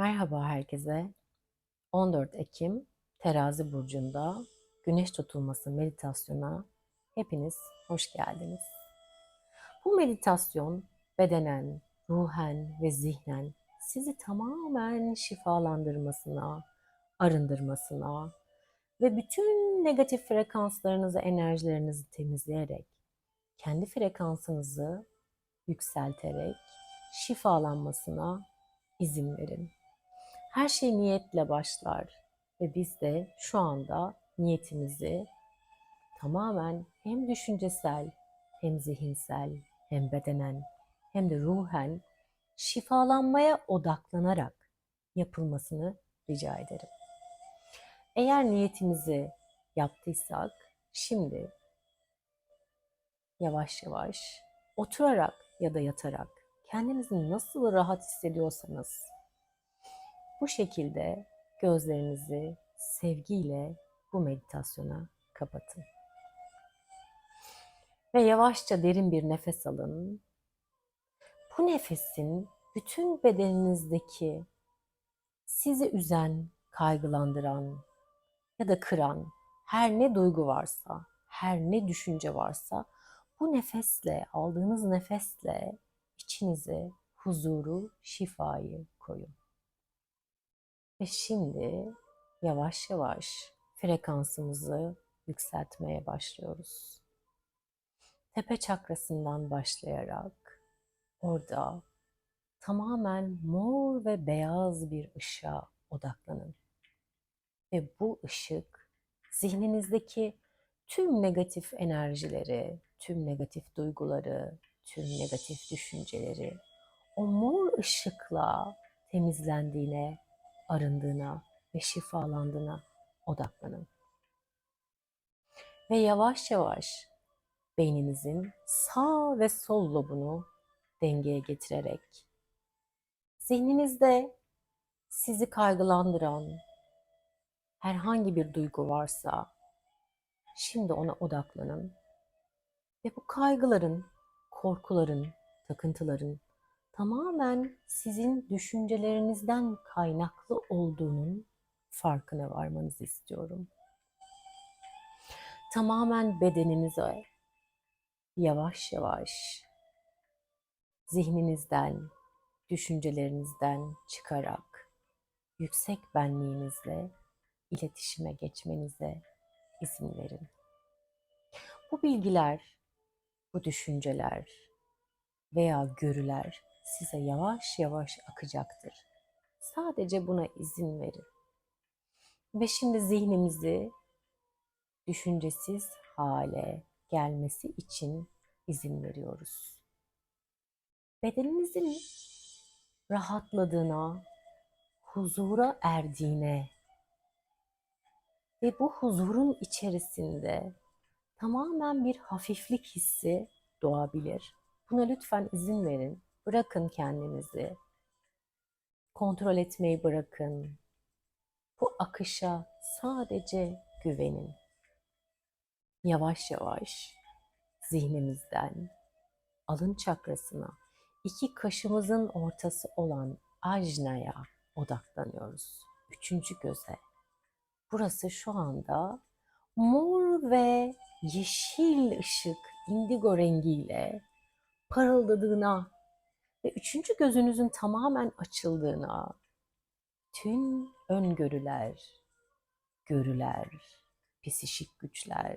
Merhaba herkese. 14 Ekim Terazi burcunda Güneş tutulması meditasyona hepiniz hoş geldiniz. Bu meditasyon bedenen, ruhen ve zihnen sizi tamamen şifalandırmasına, arındırmasına ve bütün negatif frekanslarınızı, enerjilerinizi temizleyerek kendi frekansınızı yükselterek şifalanmasına izin verin. Her şey niyetle başlar ve biz de şu anda niyetimizi tamamen hem düşüncesel, hem zihinsel, hem bedenen, hem de ruhen şifalanmaya odaklanarak yapılmasını rica ederim. Eğer niyetimizi yaptıysak şimdi yavaş yavaş oturarak ya da yatarak kendinizi nasıl rahat hissediyorsanız bu şekilde gözlerinizi sevgiyle bu meditasyona kapatın. Ve yavaşça derin bir nefes alın. Bu nefesin bütün bedeninizdeki sizi üzen, kaygılandıran ya da kıran her ne duygu varsa, her ne düşünce varsa bu nefesle, aldığınız nefesle içinize huzuru, şifayı koyun. Ve şimdi yavaş yavaş frekansımızı yükseltmeye başlıyoruz. Tepe çakrasından başlayarak orada tamamen mor ve beyaz bir ışığa odaklanın. Ve bu ışık zihninizdeki tüm negatif enerjileri, tüm negatif duyguları, tüm negatif düşünceleri o mor ışıkla temizlendiğine arındığına ve şifalandığına odaklanın. Ve yavaş yavaş beyninizin sağ ve sol lobunu dengeye getirerek zihninizde sizi kaygılandıran herhangi bir duygu varsa şimdi ona odaklanın ve bu kaygıların, korkuların, takıntıların tamamen sizin düşüncelerinizden kaynaklı olduğunun farkına varmanızı istiyorum. Tamamen bedeninize yavaş yavaş zihninizden, düşüncelerinizden çıkarak yüksek benliğinizle iletişime geçmenize izin verin. Bu bilgiler, bu düşünceler veya görüler size yavaş yavaş akacaktır. Sadece buna izin verin. Ve şimdi zihnimizi düşüncesiz hale gelmesi için izin veriyoruz. Bedeninizin rahatladığına, huzura erdiğine ve bu huzurun içerisinde tamamen bir hafiflik hissi doğabilir. Buna lütfen izin verin. Bırakın kendinizi. Kontrol etmeyi bırakın. Bu akışa sadece güvenin. Yavaş yavaş zihnimizden alın çakrasına iki kaşımızın ortası olan ajnaya odaklanıyoruz. Üçüncü göze. Burası şu anda mor ve yeşil ışık indigo rengiyle parıldadığına ve üçüncü gözünüzün tamamen açıldığına, tüm öngörüler, görüler, psişik güçler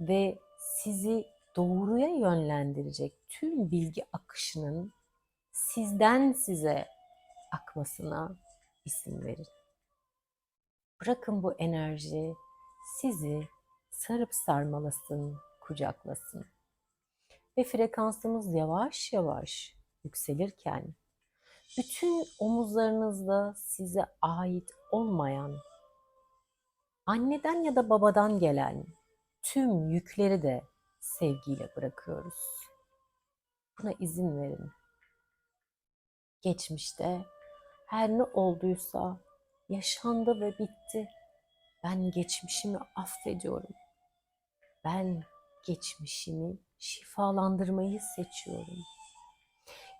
ve sizi doğruya yönlendirecek tüm bilgi akışının sizden size akmasına izin verin. Bırakın bu enerji sizi sarıp sarmalasın, kucaklasın ve frekansımız yavaş yavaş yükselirken bütün omuzlarınızda size ait olmayan anneden ya da babadan gelen tüm yükleri de sevgiyle bırakıyoruz. Buna izin verin. Geçmişte her ne olduysa yaşandı ve bitti. Ben geçmişimi affediyorum. Ben geçmişimi şifalandırmayı seçiyorum.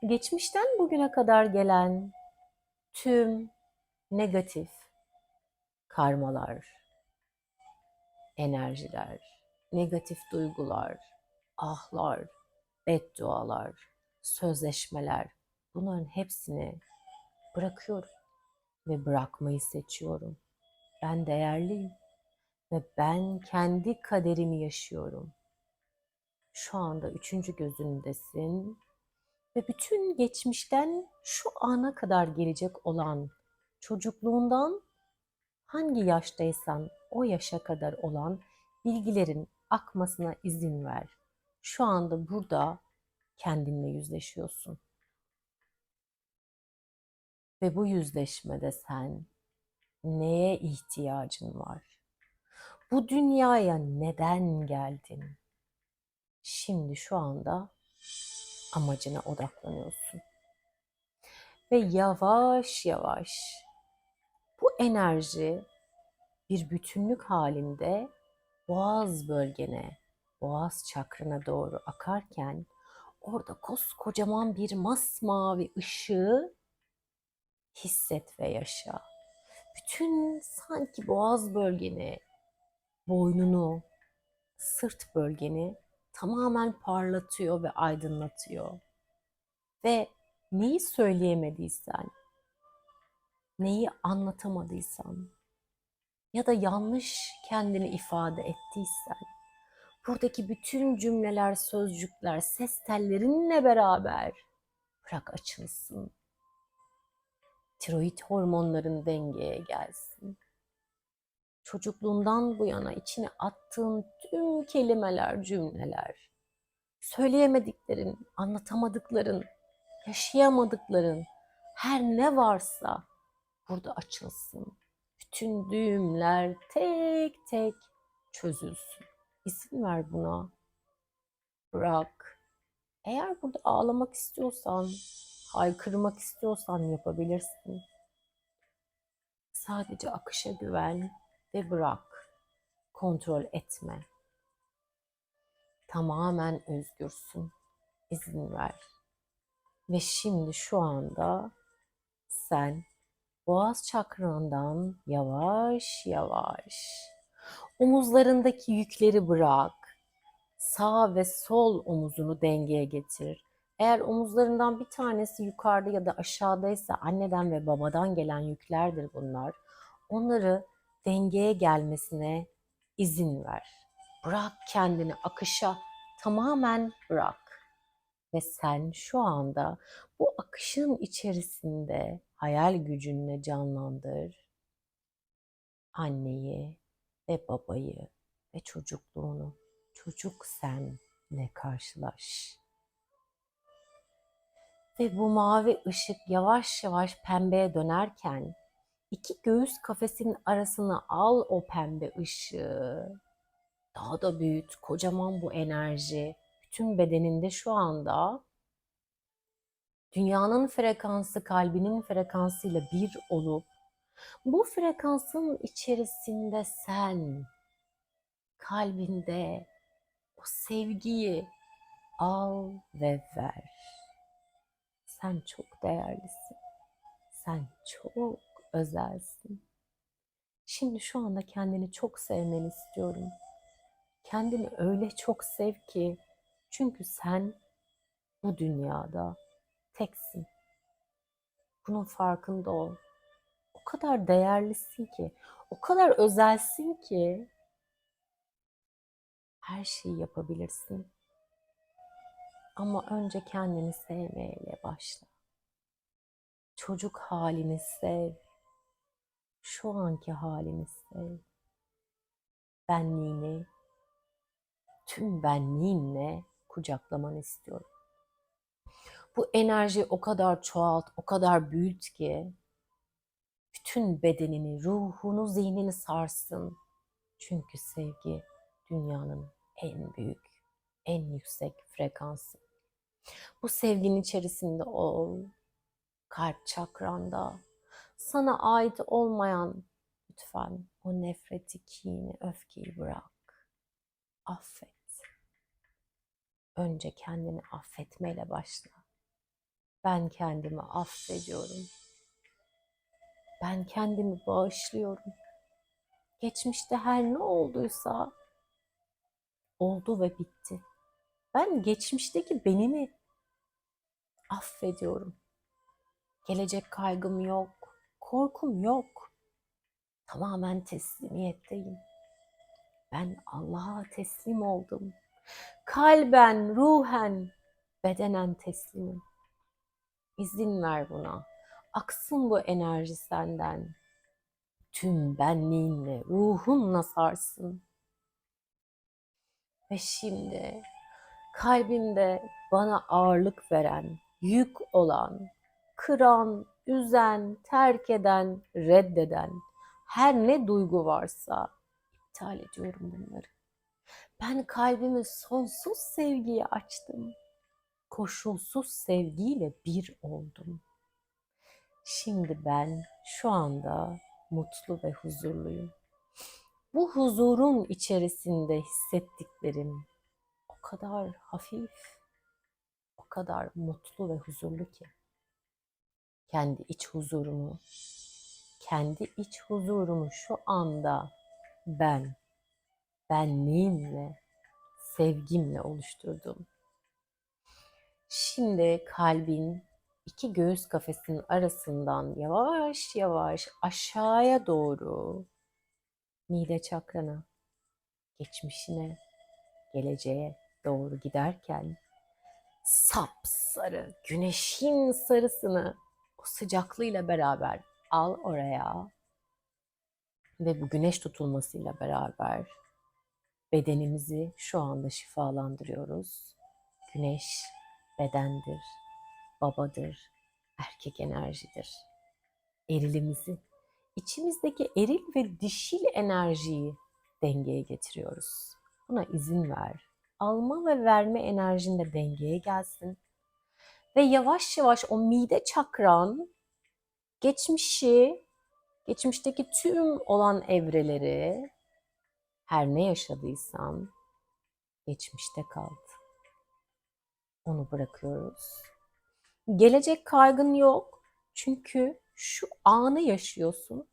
Geçmişten bugüne kadar gelen tüm negatif karmalar, enerjiler, negatif duygular, ahlar, beddualar, sözleşmeler bunların hepsini bırakıyorum ve bırakmayı seçiyorum. Ben değerliyim ve ben kendi kaderimi yaşıyorum. Şu anda üçüncü gözündesin ve bütün geçmişten şu ana kadar gelecek olan çocukluğundan hangi yaştaysan o yaşa kadar olan bilgilerin akmasına izin ver. Şu anda burada kendinle yüzleşiyorsun. Ve bu yüzleşmede sen neye ihtiyacın var? Bu dünyaya neden geldin? Şimdi şu anda amacına odaklanıyorsun. Ve yavaş yavaş bu enerji bir bütünlük halinde boğaz bölgene, boğaz çakrına doğru akarken orada koskocaman bir masmavi ışığı hisset ve yaşa. Bütün sanki boğaz bölgeni, boynunu, sırt bölgeni tamamen parlatıyor ve aydınlatıyor. Ve neyi söyleyemediysen, neyi anlatamadıysan ya da yanlış kendini ifade ettiysen buradaki bütün cümleler, sözcükler, ses tellerinle beraber bırak açılsın. Tiroid hormonların dengeye gelsin. Çocukluğundan bu yana içine attığın tüm kelimeler, cümleler, söyleyemediklerin, anlatamadıkların, yaşayamadıkların, her ne varsa burada açılsın. Bütün düğümler tek tek çözülsün. İzin ver buna. Bırak. Eğer burada ağlamak istiyorsan, haykırmak istiyorsan yapabilirsin. Sadece akışa güven ve bırak. Kontrol etme. Tamamen özgürsün. İzin ver. Ve şimdi şu anda sen boğaz çakrandan yavaş yavaş omuzlarındaki yükleri bırak. Sağ ve sol omuzunu dengeye getir. Eğer omuzlarından bir tanesi yukarıda ya da aşağıdaysa anneden ve babadan gelen yüklerdir bunlar. Onları dengeye gelmesine izin ver. Bırak kendini akışa tamamen bırak. Ve sen şu anda bu akışın içerisinde hayal gücünle canlandır. Anneyi ve babayı ve çocukluğunu, çocuk senle karşılaş. Ve bu mavi ışık yavaş yavaş pembeye dönerken iki göğüs kafesinin arasına al o pembe ışığı. Daha da büyüt, kocaman bu enerji. Bütün bedeninde şu anda dünyanın frekansı kalbinin frekansıyla bir olup bu frekansın içerisinde sen kalbinde o sevgiyi al ve ver. Sen çok değerlisin. Sen çok özelsin. Şimdi şu anda kendini çok sevmeni istiyorum. Kendini öyle çok sev ki çünkü sen bu dünyada teksin. Bunun farkında ol. O kadar değerlisin ki, o kadar özelsin ki her şeyi yapabilirsin. Ama önce kendini sevmeyle başla. Çocuk halini sev. Şu anki halini sev. Benliğini tüm benliğinle kucaklamanı istiyorum. Bu enerji o kadar çoğalt, o kadar büyüt ki bütün bedenini, ruhunu, zihnini sarsın. Çünkü sevgi dünyanın en büyük, en yüksek frekansı. Bu sevginin içerisinde ol. Kalp çakranda. Sana ait olmayan lütfen o nefreti, kini, öfkeyi bırak. Affet. Önce kendini affetmeyle başla. Ben kendimi affediyorum. Ben kendimi bağışlıyorum. Geçmişte her ne olduysa oldu ve bitti. Ben geçmişteki benimi affediyorum. Gelecek kaygım yok, korkum yok. Tamamen teslimiyetteyim. Ben Allah'a teslim oldum. Kalben, ruhen, bedenen teslimim. İzin ver buna. Aksın bu enerji senden. Tüm benliğinle, ruhunla sarsın. Ve şimdi kalbimde bana ağırlık veren, yük olan, kıran, üzen, terk eden, reddeden her ne duygu varsa iptal ediyorum bunları. Ben kalbimi sonsuz sevgiye açtım. Koşulsuz sevgiyle bir oldum. Şimdi ben şu anda mutlu ve huzurluyum. Bu huzurun içerisinde hissettiklerim o kadar hafif, o kadar mutlu ve huzurlu ki. Kendi iç huzurumu, kendi iç huzurumu şu anda ben, benliğimle, sevgimle oluşturdum. Şimdi kalbin iki göğüs kafesinin arasından yavaş yavaş aşağıya doğru mide çakrana, geçmişine, geleceğe doğru giderken sapsarı, güneşin sarısını o sıcaklığıyla beraber al oraya ve bu güneş tutulmasıyla beraber bedenimizi şu anda şifalandırıyoruz. Güneş bedendir, babadır, erkek enerjidir. Erilimizi, içimizdeki eril ve dişil enerjiyi dengeye getiriyoruz. Buna izin ver. Alma ve verme enerjin de dengeye gelsin. Ve yavaş yavaş o mide çakran geçmişi, geçmişteki tüm olan evreleri her ne yaşadıysan geçmişte kaldı. Onu bırakıyoruz. Gelecek kaygın yok. Çünkü şu anı yaşıyorsun.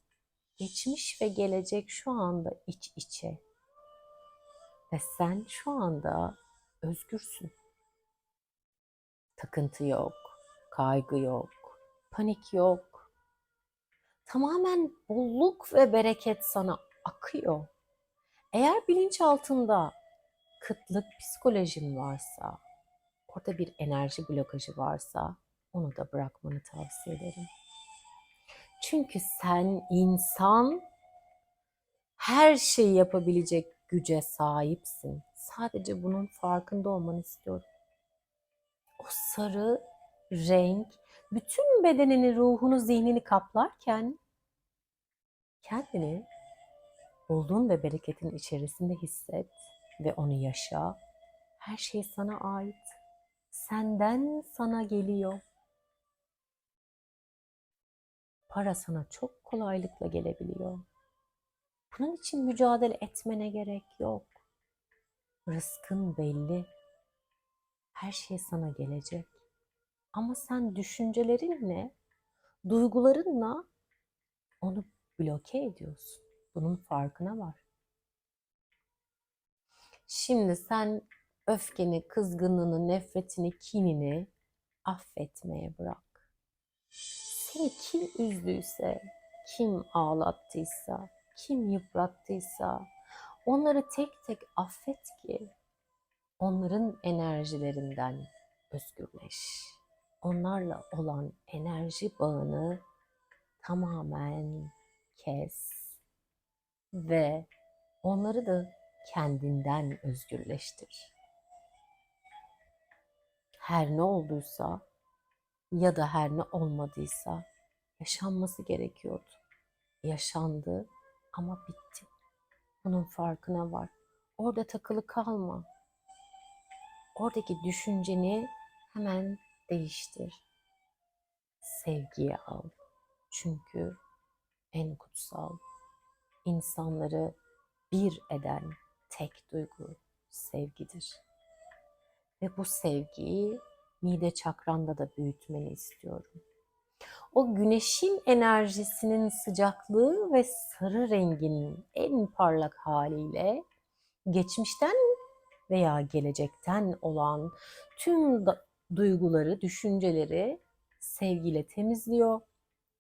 Geçmiş ve gelecek şu anda iç içe. Ve sen şu anda özgürsün. Takıntı yok, kaygı yok, panik yok. Tamamen bolluk ve bereket sana akıyor. Eğer bilinçaltında kıtlık psikolojin varsa, orada bir enerji blokajı varsa onu da bırakmanı tavsiye ederim. Çünkü sen insan her şeyi yapabilecek güce sahipsin. Sadece bunun farkında olmanı istiyorum. O sarı renk bütün bedenini, ruhunu, zihnini kaplarken kendini bulduğun ve bereketin içerisinde hisset ve onu yaşa. Her şey sana ait. Senden sana geliyor. Para sana çok kolaylıkla gelebiliyor. Bunun için mücadele etmene gerek yok. Rızkın belli. Her şey sana gelecek. Ama sen düşüncelerinle, duygularınla onu bloke ediyorsun. Bunun farkına var. Şimdi sen öfkeni, kızgınlığını, nefretini, kinini affetmeye bırak. Seni kim üzdüyse, kim ağlattıysa, kim yıprattıysa onları tek tek affet ki onların enerjilerinden özgürleş. Onlarla olan enerji bağını tamamen kes ve onları da kendinden özgürleştir. Her ne olduysa ya da her ne olmadıysa yaşanması gerekiyordu. Yaşandı ama bitti. Bunun farkına var. Orada takılı kalma. Oradaki düşünceni hemen değiştir. Sevgiye al. Çünkü en kutsal insanları bir eden tek duygu sevgidir. Ve bu sevgiyi mide çakranda da büyütmeni istiyorum. o güneşin enerjisinin sıcaklığı ve sarı renginin en parlak haliyle geçmişten veya gelecekten olan tüm duyguları, düşünceleri sevgiyle temizliyor,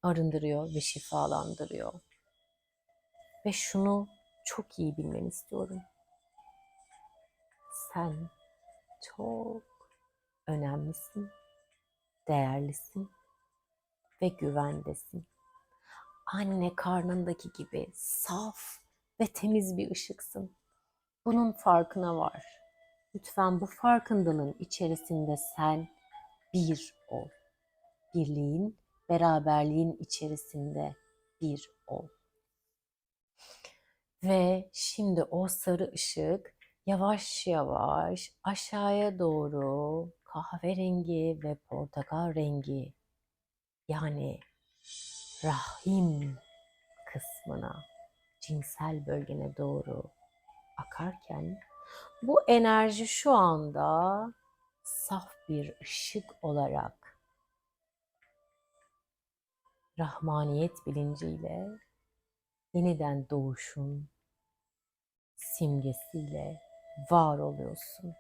arındırıyor ve şifalandırıyor. Ve şunu çok iyi bilmeni istiyorum. Sen çok önemlisin, değerlisin ve güvendesin. Anne karnındaki gibi saf ve temiz bir ışıksın. Bunun farkına var. Lütfen bu farkındalığın içerisinde sen bir ol. Birliğin, beraberliğin içerisinde bir ol. Ve şimdi o sarı ışık yavaş yavaş aşağıya doğru kahverengi ve portakal rengi yani rahim kısmına, cinsel bölgene doğru akarken bu enerji şu anda saf bir ışık olarak rahmaniyet bilinciyle yeniden doğuşun simgesiyle var oluyorsun.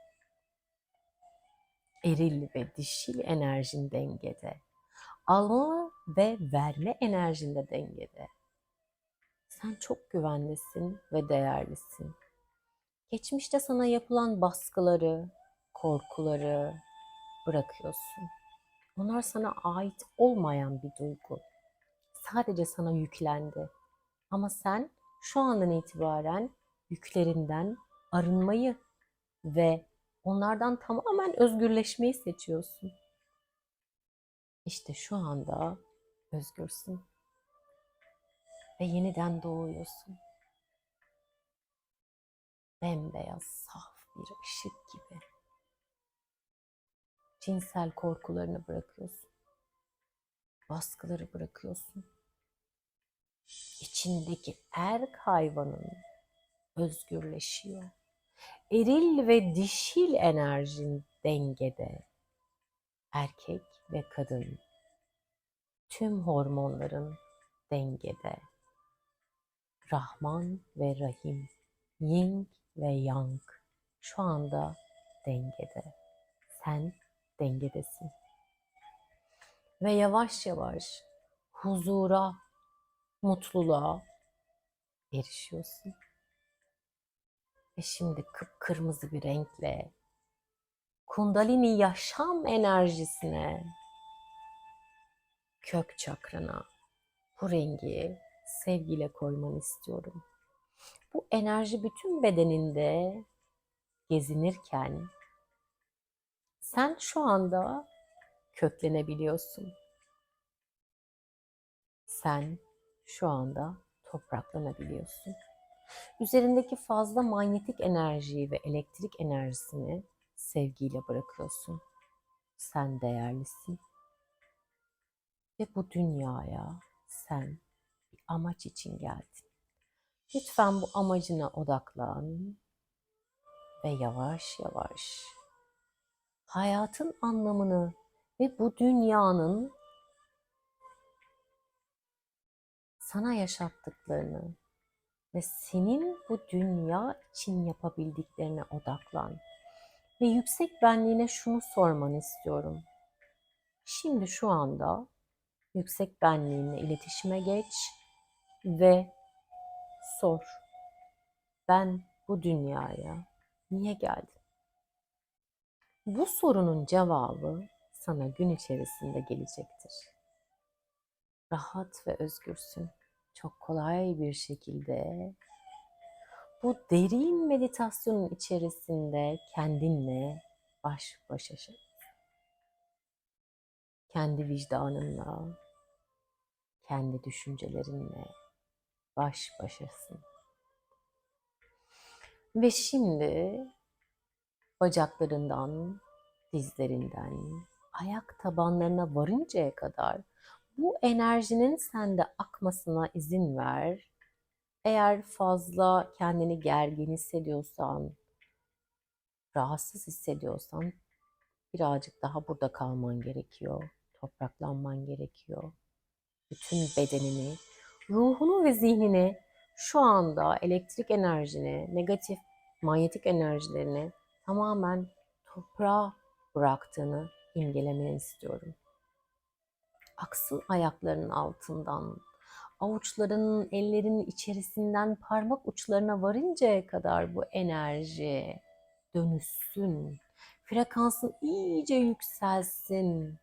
Eril ve dişil enerjin dengede. Alma ve verme enerjin de dengede. Sen çok güvendesin ve değerlisin. Geçmişte sana yapılan baskıları, korkuları bırakıyorsun. Onlar sana ait olmayan bir duygu. Sadece sana yüklendi. Ama sen şu andan itibaren yüklerinden arınmayı ve onlardan tamamen özgürleşmeyi seçiyorsun. İşte şu anda özgürsün ve yeniden doğuyorsun. Bembeyaz, saf bir ışık gibi. Cinsel korkularını bırakıyorsun. Baskıları bırakıyorsun. İçindeki erk hayvanın özgürleşiyor. Eril ve dişil enerjin dengede. Erkek ve kadın tüm hormonların dengede. Rahman ve Rahim, Yin ve Yang şu anda dengede. Sen dengedesin. Ve yavaş yavaş huzura, mutluluğa erişiyorsun. Ve şimdi kıpkırmızı bir renkle Kundalini yaşam enerjisine kök çakrana bu rengi sevgiyle koymanı istiyorum. Bu enerji bütün bedeninde gezinirken sen şu anda köklenebiliyorsun. Sen şu anda topraklanabiliyorsun. Üzerindeki fazla manyetik enerjiyi ve elektrik enerjisini sevgiyle bırakıyorsun. Sen değerlisin. Ve bu dünyaya sen bir amaç için geldin. Lütfen bu amacına odaklan ve yavaş yavaş hayatın anlamını ve bu dünyanın sana yaşattıklarını ve senin bu dünya için yapabildiklerine odaklan. Ve yüksek benliğine şunu sormanı istiyorum. Şimdi şu anda yüksek benliğinle iletişime geç ve sor. Ben bu dünyaya niye geldim? Bu sorunun cevabı sana gün içerisinde gelecektir. Rahat ve özgürsün. Çok kolay bir şekilde bu derin meditasyonun içerisinde kendinle baş başa kendi vicdanınla, kendi düşüncelerinle baş başasın. Ve şimdi bacaklarından, dizlerinden, ayak tabanlarına varıncaya kadar bu enerjinin sende akmasına izin ver. Eğer fazla kendini gergin hissediyorsan, rahatsız hissediyorsan birazcık daha burada kalman gerekiyor. Topraklanman gerekiyor. bütün bedenini, ruhunu ve zihnini şu anda elektrik enerjini, negatif manyetik enerjilerini tamamen toprağa bıraktığını imgelemeni istiyorum. Aksın ayaklarının altından, avuçlarının, ellerinin içerisinden parmak uçlarına varıncaya kadar bu enerji dönüşsün. Frekansın iyice yükselsin.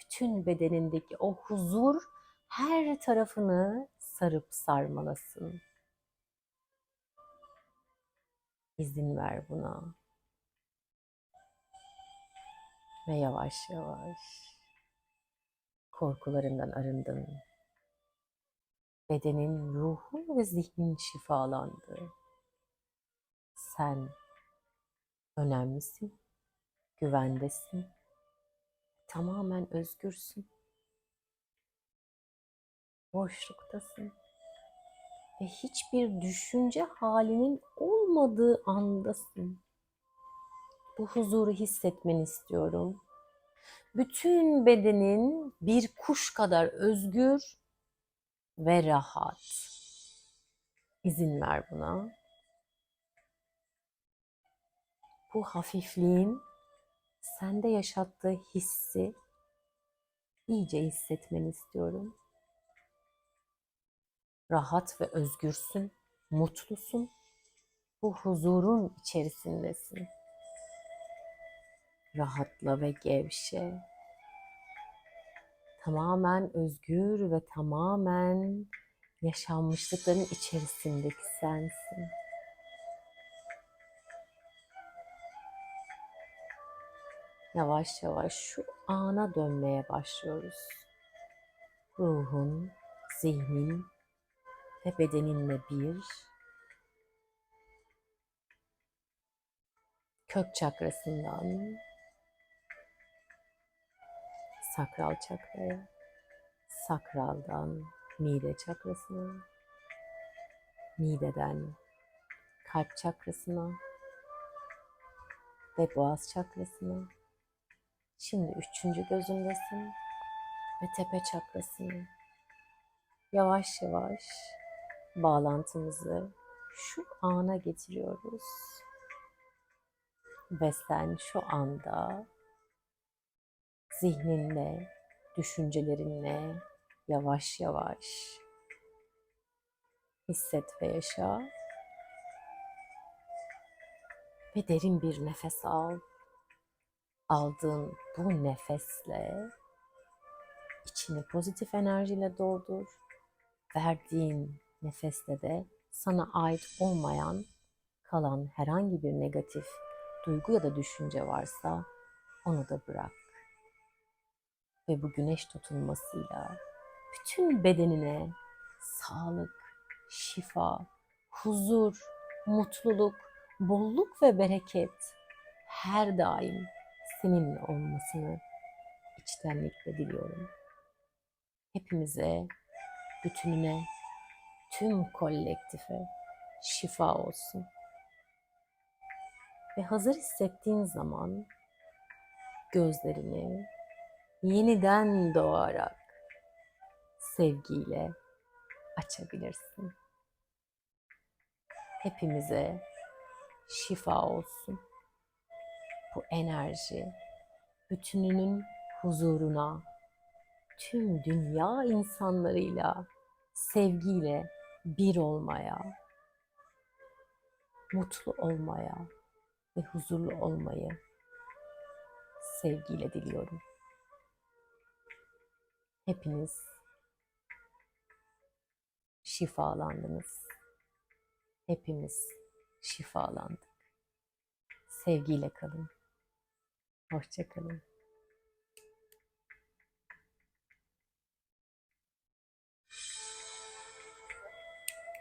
Bütün bedenindeki o huzur her tarafını sarıp sarmalasın. İzin ver buna. Ve yavaş yavaş korkularından arındın. Bedenin, ruhun ve zihnin şifalandı. Sen önemlisin, güvendesin, tamamen özgürsün. Boşluktasın ve hiçbir düşünce halinin olmadığı andasın. Bu huzuru hissetmeni istiyorum. Bütün bedenin bir kuş kadar özgür ve rahat. İzin ver buna. Bu hafifliğin sende yaşattığı hissi iyice hissetmeni istiyorum. Rahat ve özgürsün, mutlusun. Bu huzurun içerisindesin. Rahatla ve gevşe. Tamamen özgür ve tamamen yaşanmışlıkların içerisindeki sensin. Yavaş yavaş şu ana dönmeye başlıyoruz. Ruhun, zihnin ve bedeninle bir. Kök çakrasından sakral çakraya, sakraldan mide çakrasına, mideden kalp çakrasına ve boğaz çakrasına. Şimdi üçüncü gözündesin ve tepe çakrasına. Yavaş yavaş bağlantımızı şu ana getiriyoruz. Ve sen şu anda zihninle, düşüncelerinle yavaş yavaş hisset ve yaşa. Ve derin bir nefes al. Aldığın bu nefesle içini pozitif enerjiyle doldur. Verdiğin nefeste de sana ait olmayan kalan herhangi bir negatif duygu ya da düşünce varsa onu da bırak. Ve bu güneş tutulmasıyla bütün bedenine sağlık, şifa, huzur, mutluluk, bolluk ve bereket her daim seninle olmasını içtenlikle diliyorum. Hepimize, bütününe, tüm kolektife şifa olsun. Ve hazır hissettiğin zaman gözlerini yeniden doğarak sevgiyle açabilirsin. Hepimize şifa olsun. Bu enerji bütününün huzuruna tüm dünya insanlarıyla sevgiyle bir olmaya, mutlu olmaya ve huzurlu olmayı sevgiyle diliyorum. Hepiniz şifalandınız. Hepimiz şifalandık. Sevgiyle kalın. Hoşça kalın.